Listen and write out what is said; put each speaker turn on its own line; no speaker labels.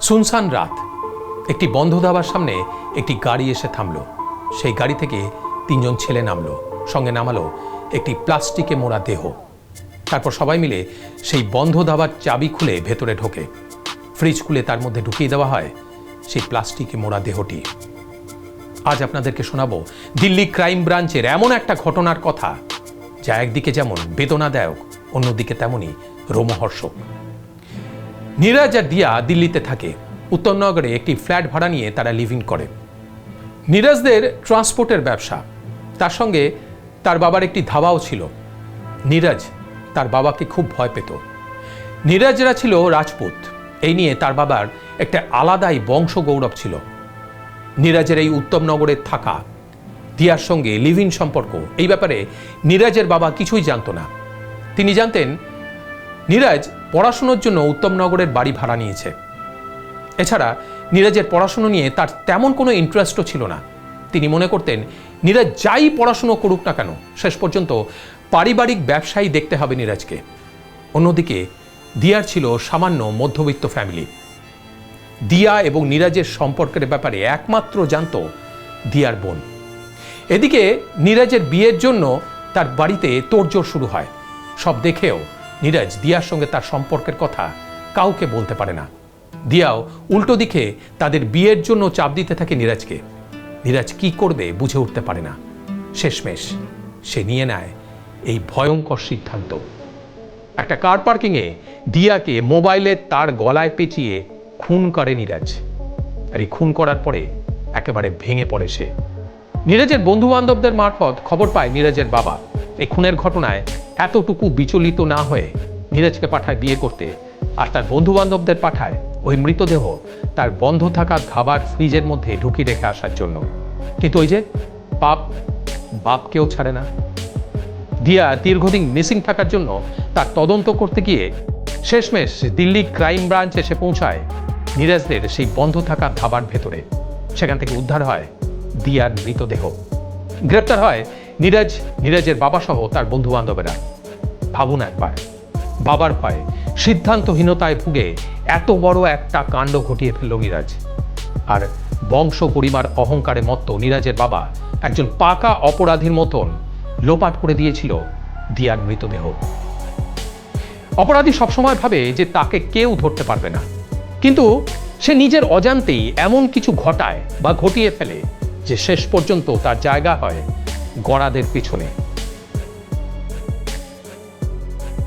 সুনসান রাত। একটি বন্ধ ধাবার সামনে একটি গাড়ি এসে থামলো। সেই গাড়ি থেকে তিনজন ছেলে নামলো। সঙ্গে নামালো একটি প্লাস্টিকে মোড়া দেহ। তারপর সবাই মিলে সেই বন্ধ ধাবার চাবি খুলে ভেতরে ঢোকে। ফ্রিজ খুলে তার মধ্যে ঢুকিয়ে দেওয়া হয় সেই প্লাস্টিকে মোড়া দেহটি। আজ আপনাদেরকে শোনাবো দিল্লি ক্রাইম ব্রাঞ্চের এমন একটা ঘটনার কথা। যা একদিকে যেমন বেদনাদায়ক, অন্যদিকে তেমনই রোমহর্ষক। নীরাজ আর দিয়া দিল্লিতে থাকে। উত্তরনগরে একটি ফ্ল্যাট ভাড়া নিয়ে তারা লিভিং করে। নীরাজদের ট্রান্সপোর্টের ব্যবসা। তার সঙ্গে তার বাবার একটি ধাবাও ছিল। নীরাজ তার বাবাকে খুব ভয় পেত। নীরাজরা ছিল রাজপুত। এই নিয়ে তার বাবার একটা আলাদাই বংশ গৌরব ছিল। নীরাজের এই উত্তমনগরে থাকা, দিয়ার সঙ্গে লিভ সম্পর্ক, এই ব্যাপারে নীরাজের বাবা কিছুই জানতো না। তিনি জানতেন নীরাজ পড়াশুনোর জন্য উত্তমনগরের বাড়ি ভাড়া নিয়েছে। এছাড়া নীরাজের পড়াশুনো নিয়ে তার তেমন কোনো ইন্টারেস্টও ছিল না। তিনি মনে করতেন, নীরাজ যাই পড়াশুনো করুক না কেন, শেষ পর্যন্ত পারিবারিক ব্যবসায়ী দেখতে হবে নীরাজকে। অন্যদিকে, দিয়ার ছিল সামান্য মধ্যবিত্ত ফ্যামিলি দিয়া এবং নীরাজের সম্পর্কের ব্যাপারে একমাত্র জানত দিয়ার বোন। এদিকে, নীরাজের বিয়ের জন্য তার বাড়িতে তোড়জোড় শুরু হয়। সব দেখেও নীরাজ দিয়ার সঙ্গে তার সম্পর্কের কথা কাউকে বলতে পারে না। দিয়াও উল্টো দিকে তাদের বিয়ের জন্য চাপ দিতে থাকে নীরাজকে। নীরাজ কি করবে বুঝে উঠতে পারে না। শেষমেশ সে নিয়ে নেয় এই ভয়ঙ্কর সিদ্ধান্ত। একটা কার পার্কিংয়ে দিয়াকে মোবাইলে তার গলায় পেঁচিয়ে খুন করে নীরাজ। আর এই খুন করার পরে একেবারে ভেঙে পড়ে সে। নীরাজের বন্ধু বান্ধবদের মারফত খবর পায় নীরাজের বাবা। এই খুনের ঘটনায় এতটুকু বিচলিত না হয়ে নীরাজকে পাঠায় বিয়ে করতে আর তার বন্ধু বান্ধবদের পাঠায় ওই মৃতদেহ তার বন্ধ থাকা খাবার ফ্রিজের মধ্যে ঢুকিয়ে রেখে আসার জন্য। কিন্তু ওই যে পাপ বাপকেও ছাড়ে না। দিয়া দীর্ঘদিন মিসিং থাকার জন্য তার তদন্ত করতে গিয়ে শেষমেশ দিল্লি ক্রাইম ব্রাঞ্চ এসে পৌঁছায় নীরাজদের সেই বন্ধ থাকা ধাবার ভেতরে। সেখান থেকে উদ্ধার হয় দিয়ার মৃতদেহ। গ্রেপ্তার হয় নীরাজ, নীরাজের বাবা সহ তার বন্ধু বান্ধবেরা ভাবুন একবার, বাবার ভয়ে, সিদ্ধান্তহীনতায় ভুগে এত বড় একটা কাণ্ড ঘটিয়ে ফেলল নীরাজ। আর বংশ পরিবার অহংকারে মত্ত নীরাজের বাবা একজন পাকা অপরাধীর মতন লোপাট করে দিয়েছিল দিয়ার মৃতদেহ। অপরাধী সবসময় ভাবে যে তাকে কেউ ধরতে পারবে না। কিন্তু সে নিজের অজান্তেই এমন কিছু ঘটায় বা ঘটিয়ে ফেলে যে শেষ পর্যন্ত তার জায়গা হয় গড়াদের পিছনে।